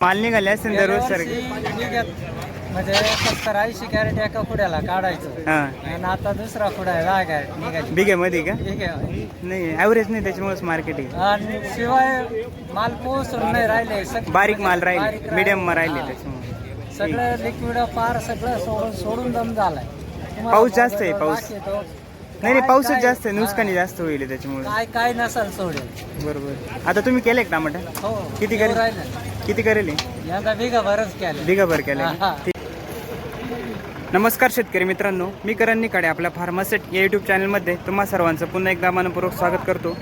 माल निघाले असतील दररोज सर म्हणजे सत्तर ऐंशी कॅरेट एका कुड्याला काढायचं. हा. आणि आता दुसरा कुडा आहे कॅरेट निघायची. बिघ्यामध्ये का? ठीक आहे नाही ॲव्हरेज नाही त्याच्यामुळेच मार्केट आहे. आणि शिवाय माल पोहोचून नाही राहिले सग- बारीक माल राहिले मीडियम. राहिले. त्याच्यामुळे. सगळं लिक्विड पार सगळं सोडून सोडून दम झालाय. तुम्हाला पाऊस जास्त आहे, पाऊस. नाही नाही काय- पाऊसच काय- जास्त आहे नुकसानी. जास्त होईल त्याच्यामुळे. काय काय नसल सोडेल बरोबर. आता तुम्ही केले का टमाटा हो. किती करेल? राहिलं. किती करेल? बिघा भरच केलं. नमस्कार शेतकरी मित्रांनो मी करण निकाडे आपल्या फार्मासेट या यूट्यूब चॅनलमध्ये तुम्हा सर्वांचं पुन्हा एकदा मनपूर्वक स्वागत करतो.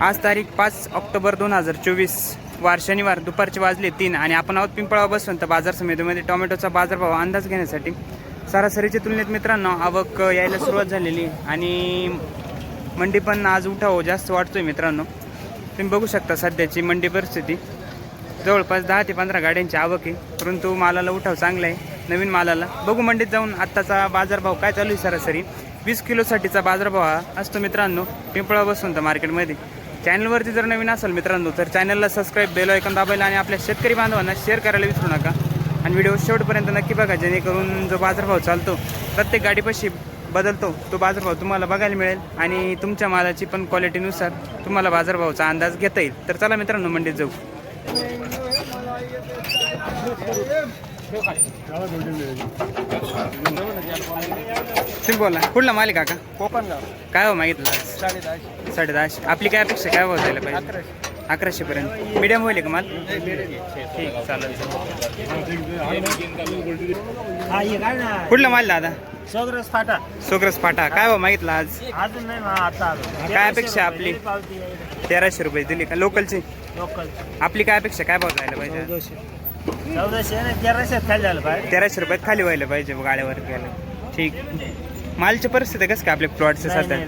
आज तारीख पाच ऑक्टोबर दोन हजार चोवीस वार शनिवार दुपारचे वाजले तीन आणि आपण आहोत पिंपळा बसवंत बाजार समितीमध्ये. टोमॅटोचा बाजारभाव अंदाज घेण्यासाठी सरासरीच्या तुलनेत मित्रांनो आवक यायला सुरुवात झालेली आणि मंडी पण आज उठाव जास्त वाटतोय मित्रांनो. तुम्ही बघू शकता सध्याची मंडी परिस्थिती. जवळपास दहा ते पंधरा गाड्यांची आवक आहे. परंतु मालाला उठाव चांगला आहे नवीन मालाला. बघू मंडीत जाऊन आत्ताचा बाजारभाव काय चालू आहे सरासरी. वीस किलोसाठीचा बाजारभाव हा असतो मित्रांनो पिंपळा बसून तर मार्केटमध्ये चॅनलवरती जर नवीन असेल मित्रांनो तर चॅनलला सबस्क्राईब बेल ऐकून दाबायला आणि आपल्या शेतकरी बांधवांना शेअर करायला विसरू नका. आणि व्हिडिओ शेवटपर्यंत नक्की बघा जेणेकरून जो बाजारभाव चालतो प्रत्येक गाडीपाशी बदलतो तो बाजारभाव तुम्हाला बघायला मिळेल. आणि तुमच्या मालाची पण क्वालिटीनुसार तुम्हाला बाजारभावाचा अंदाज घेता येईल. तर चला मित्रांनो मंडीत जाऊ. तुम्ही बोला कुठला मालिक काका कोकण गाव काय हो मागितलं साडे दहाशे आपली काय अपेक्षा काय भाव जायला पाहिजे? अकराशे. पर्यंत. मीडियम होईल का माल? ठीक चालेल कुठला माल दादा? सगळंच फाटा. सोग्रस फाटा. काय भाव मागितला आज? अजून नाही आता काय अपेक्षा आपली? तेराशे रुपये दिली का? लोकलची लोकल आपली काय अपेक्षा काय भाव जायला पाहिजे? चौदाशे नाही तेराशे खाली झालं पाहिजे तेराशे रुपयात खाली व्हायला पाहिजे गाड्यावर गेलं ठीक. मालची परिस्थिती कसं काय आपल्या प्लॉटचं सध्या?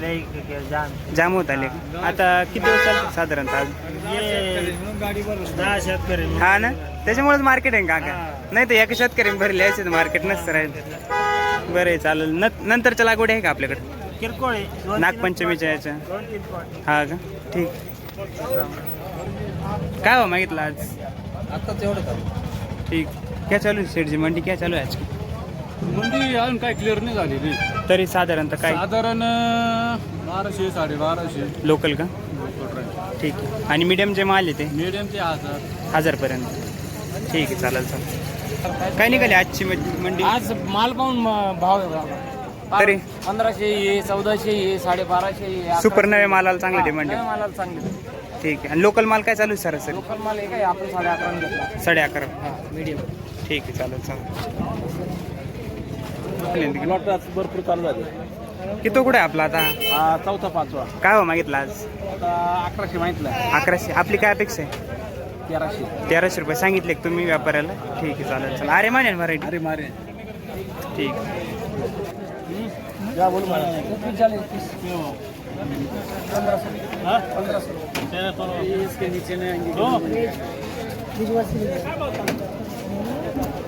जाम. होत आले. आता किती दिवस साधारणतः दहा शेतकरी हा ना? त्याच्यामुळेच मार्केट आहे काका. नाही तर एका शेतकऱ्यांनी भरले यायचे मार्केट नसतं राहील. बरं आहे चालेल. न नंतरच्या लागवड आहे का आपल्याकडे? किरकोळ आहे. दोन- तीन नागपंचमीच्या याच्या. पॉट. दोन तीन पॉट. हा का? ठीक. काय हो मागितलं आज? आत्ताच एवढं का ठीक. क्या चालू आहे शेठजी? मंडी क्या चालू आहे आज मंडी अजून काय क्लिअर नाही झालेली तरी साधारणतः काय? साधारण बाराशे साडेबाराशे. लोकल का? ठीक आहे. आणि मीडियम जे माल आहे ते? मीडियम ते हजार. हजारपर्यंत. ठीक आहे चालेल चालेल. काय निघाली आजची मं- मंडी? आज माल पाहून म- भाव आहे बाबा. तरी? पंधराशे ये चौदाशे ये साडेबाराशे ये अकराशे सुपर नव्या ये. मालाला चांगली हा, डिमांड नव्या मालाला चांगली. ठीक आहे. आणि लोकल माल काय चालू आहे सरासरी लोकल माल आहे काय आपण साडे अकरा घेतला. साडे अकरा. हा मीडियम ठीक आहे चालेल चालेल. भरपूर चालू झाले. किती कुठे आहे आपला आता? हा चौथा पाचवा. काय हो मागितलं आज? आता अकराशे माहितलं अकराशे. आपली काय अपेक्षा आहे? तेराशे. तेराशे रुपये. सांगितले का तुम्ही व्यापाऱ्याला? ठीक आहे चालेल चालेल. अरे मानेल व्हरायटी अरे मारे. ठीक. या बोल मला. एकवीस झाले एकवीस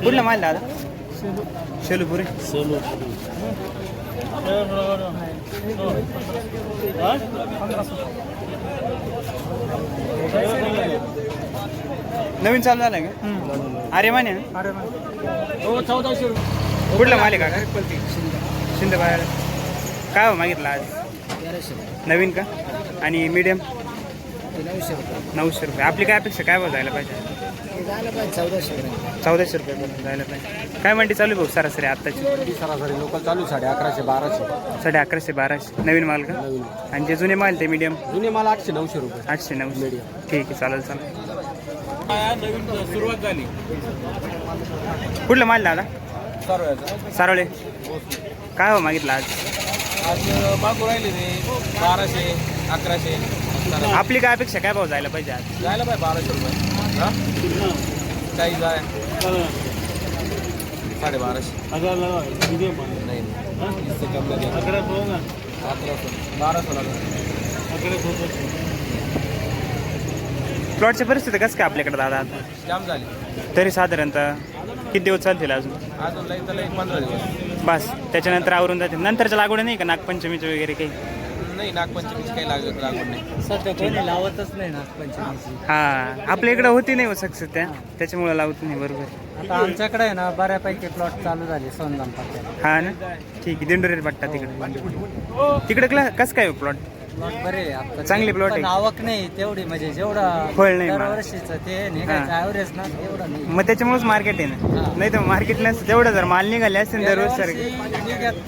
कुठला माल दादा शेलूपुरी सोलो नवीन चालू झालं का? अरे माने हो चौदाशे कुठला माल आहे? का शिंदे बाहेर. काय हो मागितलं आज? नवीन का? आणि मीडियम नऊशे रुपये. नऊशे रुपये. आपली काय अपेक्षा? काय भाव जायला पाहिजे? चौदाशे पर्यंत. चौदाशे रुपये जायला पाहिजे. काय म्हणते चालू आहे भाऊ सरासरी आत्ताची? सरासरी लोकल चालू साडे अकराशे बाराशे. साडे अकराशे बाराशे. नवीन माल का? आणि जे जुने माल ते मीडियम जुने मला आठशे नऊशे रुपये. आठशे नऊशे. ठीक आहे चालेल चालेल. नवीन सुरुवात झाली. कुठलं माल दादा? सारोळे. काय हो मागितलं आज? आज मागू राहिले ते बाराशे अकराशे. आपली काय अपेक्षा? काय भाव जायला पाहिजे आज? जायला पाहिजे बाराशे रुपये. हा? काही जाय. साडे बाराशे नाही. इससे कम नाही. अकराशे. बाराशे प्लॉटची परिस्थिती कसं काय आपल्याकडे दादा? आता जाम झाली. तरी साधारणतः किती दिवस चालतील अजून? अजून लई तर लई पंधरा दिवस. बस त्याच्यानंतर आवरून जातील नंतरच्या लागवड नाही का? नागपंचमीचं वगैरे काही? नाही नागपंचमीची काही लागत लागवड नाही. सध्या कोणी लावतच नाही नागपंचमीची. हा आपल्या इकडे होती नाही सक्सेस त्या. त्याच्यामुळे लावत नाही बरोबर. आता आमच्याकडे आहे ना बऱ्यापैकी प्लॉट चालू झाले सोनगाम पाट्याला. हा ना? ठीक आहे दिंडोरी पट्टा तिकडे. तिकडे क्ला कसं काय प्लॉट प्लॉट. चांगले पण आहे. आवक नाही तेवढी म्हणजे जेवढं फळ नाही मला. दरवर्षीचं ते निघायचं. ॲव्हरेज ना तेवढं नाही मग त्याच्यामुळेच मार्केट आहे ना. नाही तर मार्केट नसतं तेवढं जर माल निघाले असते गेल्या दररोज निघत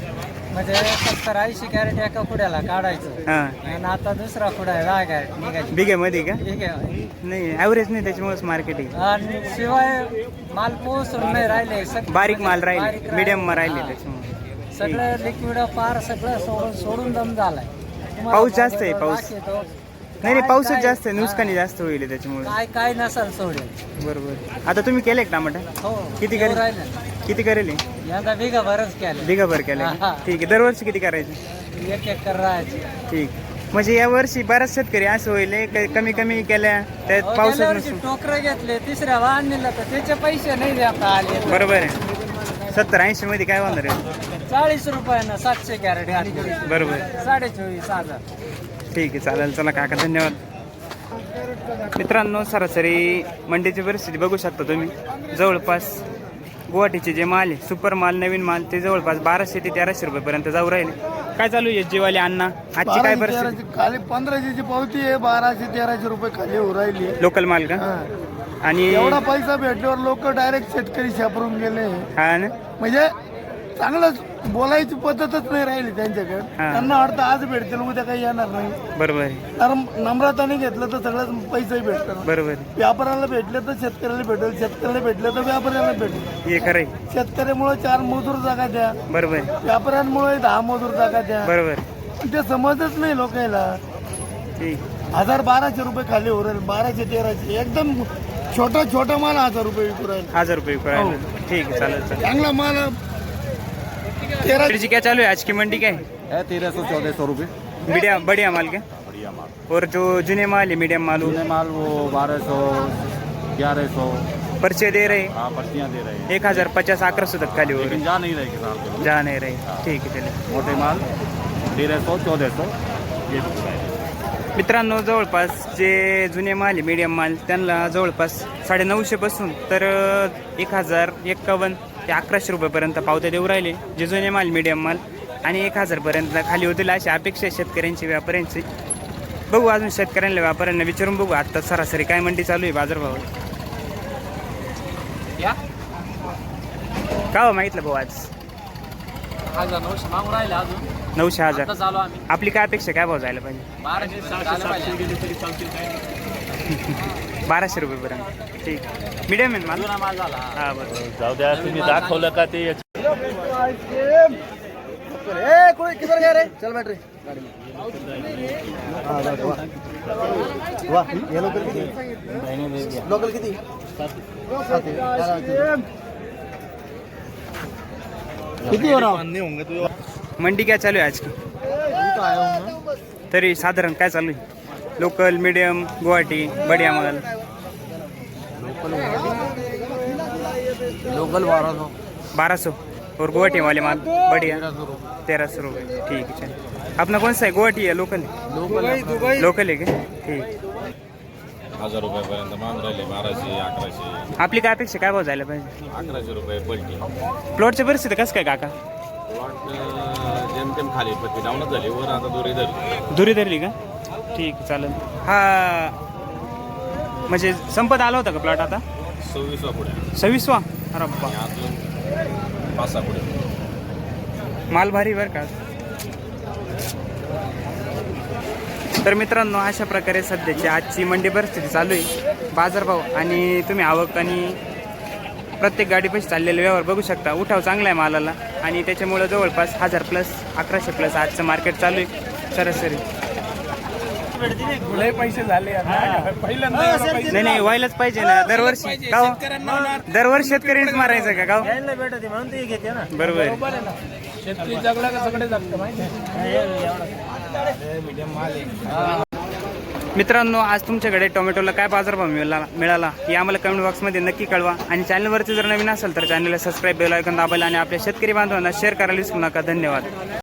म्हणजे सत्तर ऐंशी कॅरेट एका खुड्याला काढायचं आणि आता दुसरा खुडा आहे दहा कॅरेट निघायची बिघ्यामध्ये का ठीक आहे नाही ॲव्हरेज नाही त्याच्यामुळेच मार्केट आहे आणि शिवाय माल पोहोचून नाही राहिले बारीक माल राहिले मीडियम राहिले. त्याच्यामुळे सगळं लिक्विड पार सगळं सोडून सोडून दम झालाय पाऊस जास्त आहे, पाऊस. नाही नाही पाऊसच जास्त आहे हा. नुकसानी जास्त होईल त्याच्यामुळे. काय काय नसल सोडेल बरोबर. आता तुम्ही केले टमाटा हो किती करेल? किती करेल हे? यंदा बिघा बरंच केलं. हा? हा. ठीक आहे दरवर्षी किती करायचं? एक एक कर राहायची. ठीक. म्हणजे या वर्षी बऱ्याच शेतकरी असं होईल हे क- कमी कमी केल्या त्यात अहो, पाऊस वर्षी टोकरं घेतले तिसऱ्या वाहन नेलं तर त्याचे पैसे नाही देता आले. बरोबर आहे. सत्तर ऐंशी मध्ये काय होणार आहे? चाळीस रुपयानं सातशे कॅरेट घातले. बरोबर. साडे चोवीस हजार. ठीक आहे चालेल. चला काका धन्यवाद. मित्रांनो सरासरी मंडीची परिस्थिती बघू शकता तुम्ही. जवळपास गुवाहाटीचे जे माल आहे सुपर माल नवीन माल ते जवळपास बाराशे ते तेराशे रुपयेपर्यंत जाऊ राहिले. काय चालू आहे जीवाले अण्णा? आजची काय परिस्थिती? खाली पंधराशेची पावती आहे बाराशे तेराशे रुपये खाली होऊ राहिली. लोकल माल का? हा. आणि एवढा पैसा भेटल्यावर लोक डायरेक्ट शेतकरी शापरून गेले. हा ना? म्हणजे चांगलं बोलायची पद्धतच नाही राहिली त्यांच्याकडे. हा. त्यांना वाटतं आज भेटतील उद्या काही येणार नाही. बरोबर आहे. कारण नम्रताने घेतलं तर सगळं पैसाही भेटतं बरोबर आहे. व्यापाऱ्याला भेटले तर शेतकऱ्याला भेटेल शेतकऱ्याला भेटले तर व्यापाऱ्याला भेटेल. हे खरं आहे. शेतकऱ्यामुळे चार मजूर जागा द्या. बरोबर आहे. व्यापाऱ्यांमुळे दहा मजूर जागा द्या. बरोबर. पण ते समजच नाही लोकांना ठीक हजार बाराशे रुपये खाली हो राहिले बाराशे तेराशे. एकदम छोटा छोटा माल हजार रुपये विकू राहिले. हजार रुपये करायला ठीक आहे चालेल चालेल. चांगला माल तेरा मिर्ची क्या चालू है? आज की मंडी क्या है? है तेरह सौ चौदह सौ रुपये। बढ़िया बढ़िया माल क्या? बढ़िया माल। और जो जुने माल है मीडियम माल वो? माल वो बारह सौ ग्यारह सौ। पर्चे दे रहे हाँ? पर्चियाँ दे रहे हैं। एक हजार पचास आकर सौ तक खाली हो रहे। जा नहीं रहे किसान के जा नहीं रहे। ठीक आहे चले मोटे माल तेरह सौ चौदह सौ। ये मित्रांनो जवळपास जे जुने माल आहे मीडियम माल त्यांना जवळपास साडे नऊशेपासून तर एक हजार एक्कावन्न ते अकराशे रुपयेपर्यंत पावत्या देऊ राहिले. जे जुने माल मीडियम माल आणि एक हजारपर्यंत खाली होतील अशी अपेक्षा आहे शेतकऱ्यांची व्यापाऱ्यांची. बघू अजून शेतकऱ्यांना व्यापाऱ्यांना विचारून बघू. आत्ता सरासरी काय मंडी चालू आहे बाजारभाव का हो मागितलं भाऊ आज? हजार नऊशे मागून राहिले अजून. नऊशे हजार. चालू आम्ही. आपली काय अपेक्षा काय भाव जायला पाहिजे? बाराशे रुपयेपर्यंत ठीक. मीडियम आहे ना माल? हा बरोबर जाऊ द्या तुम्ही दाखवलं का ते? किती हो मंडी काय चालू आहे आज की? तरी साधारण काय चालू आहे? लोकल मीडियम गुवाहाटी बढिया माल लोकल बारह सौ बारह सौ और गुवाहाटी वाले माल बढ़िया. तेरह सौ रुपये. ठीक है चलिए अपना कौन सा है गुवाहाटी है लोकल है लोकल है क्या ठीक. हजार रुपयापर्यंत माल राहिले बाराशे अकराशे. आपली काय अपेक्षा काय भाव जायला पाहिजे? अकराशे रुपये पलटी. प्लॉटची परिस्थिती कसं काय काका? जेमतेम खाली पत्ती डाऊनच झाली. वर आता दोरी धरली. दुरी धरली का? ठीक आहे, चालेल. हा. म्हणजे संपत आला होता का प्लॉट आता? सव्वीसवा पुढे. सव्वीसवा? अरे पाच सहा पुढे. माल भारी बरं का? तर मित्रांनो अशा प्रकारे सध्याची आजची मंडी परिस्थिती चालू आहे. बाजारभाव आणि तुम्ही आवक आणि प्रत्येक गाडीपाशी चाललेले व्यवहार बघू शकता. उठाव चांगला आहे मालाला. आणि त्याच्यामुळं जवळपास हजार प्लस अकराशे प्लस आजचं मार्केट चालू आहे. सरासरी. पैसे झाले नाही नाही व्हायलाच पाहिजे ना. दरवर्षी का हो? दरवर्षी शेतकरीच मारायचं का गाव भेटत म्हणून ते घेते ना. बरोबर आहे. शेतकरी जगला का सगळे जगतं माहिती मित्रांनो आज तुमच्याकडे टोमॅटोला काय बाजारभाव मिळाला मिळाला हे आम्हाला कमेंट बॉक्समध्ये नक्की कळवा. आणि चॅनलवरती जर नवीन असेल तर चॅनलला सबस्क्राईब बेल ऐकून दाबायला आणि आपल्या शेतकरी बांधवांना शेअर करायला विसरू नका. धन्यवाद.